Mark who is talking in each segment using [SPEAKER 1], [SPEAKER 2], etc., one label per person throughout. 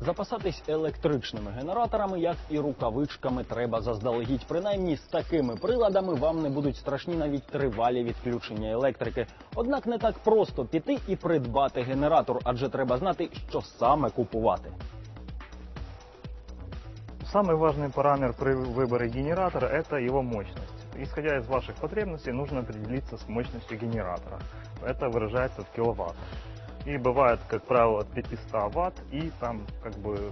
[SPEAKER 1] Запасатись електричними генераторами, як і рукавичками, треба заздалегідь. Принаймні з такими приладами вам не будуть страшні навіть тривалі відключення електрики. Однак не так просто піти і придбати генератор, адже треба знати, що саме купувати.
[SPEAKER 2] Самый важный параметр при выборе генератора – это его мощность. Исходя из ваших потребностей, нужно определиться с мощностью генератора. Это выражается в киловаттах. И бывает, как правило, от 500 ватт и там как бы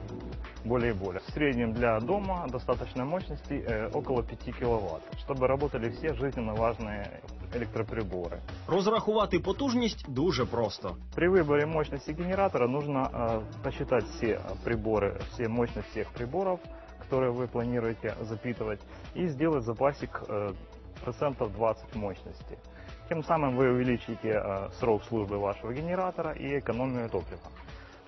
[SPEAKER 2] более и более. В среднем для дома достаточной мощности э, около 5 киловатт, чтобы работали все жизненно важные электроприборы.
[SPEAKER 1] Розрахувати потужність дуже просто.
[SPEAKER 2] При выборе мощности генератора нужно э, посчитать все приборы, все мощность всех приборов, которые вы планируете запитывать, и сделать запасик э, процентов 20 мощности. Тем самым вы увеличите э, срок службы вашего генератора и экономию топлива.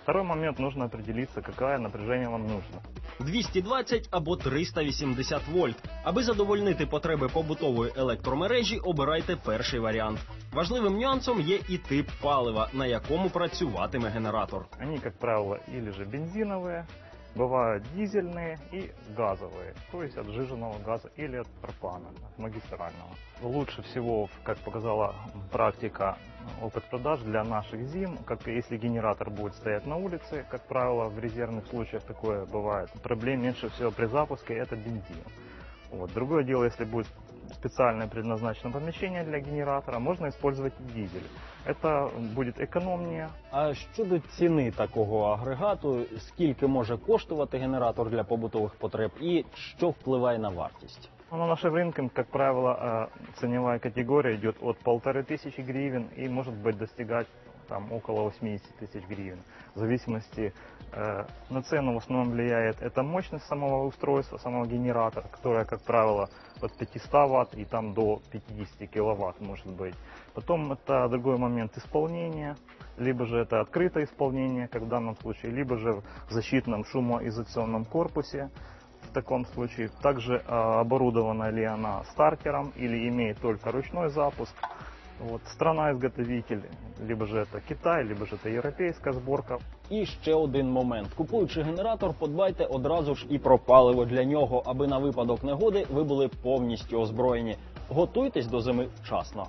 [SPEAKER 2] Второй момент нужно определиться, какое напряжение вам нужно.
[SPEAKER 1] 220 або 380 вольт. Аби задовольнити потреби побутової електромережі, обирайте перший варіант. Важливим нюансом є і тип палива, на якому працюватиме генератор.
[SPEAKER 2] Они, как правило, или же бензиновые, бывают дизельные и газовые, то есть от жиженного газа или от пропана, от магистрального. Лучше всего, как показала практика, опыт продаж для наших зим, как если генератор будет стоять на улице, как правило, в резервных случаях такое бывает. Проблем меньше всего при запуске это бензин. Вот. Другое дело, если будет специальное предназначенное помещение для генератора, можно использовать и дизель. Это будет экономнее,
[SPEAKER 1] А щодо ціни такого агрегату, скільки може коштувати генератор для побутових потреб і що впливає на вартість?
[SPEAKER 2] Ну, На нашем рынке, как правило, э, ценевая категория идет от полторы тысячи гривен и может быть достигать там около 80 тысяч гривен. В зависимости э, на цену в основном влияет эта мощность самого устройства, самого генератора, которая, как правило, от 500 ватт и там до 50 киловатт может быть. Потом это другой момент исполнения, либо же это открытое исполнение, как в данном случае, либо же в защитном шумоизоляционном корпусе, в таком случае. Также а, оборудована ли она стартером или имеет только ручной запуск. Вот, страна-изготовитель, либо же это Китай, либо же это європейська зборка.
[SPEAKER 1] І ще один момент: купуючи генератор, подбайте одразу ж і про паливо для нього, аби на випадок негоди ви були повністю озброєні. Готуйтесь до зими вчасно.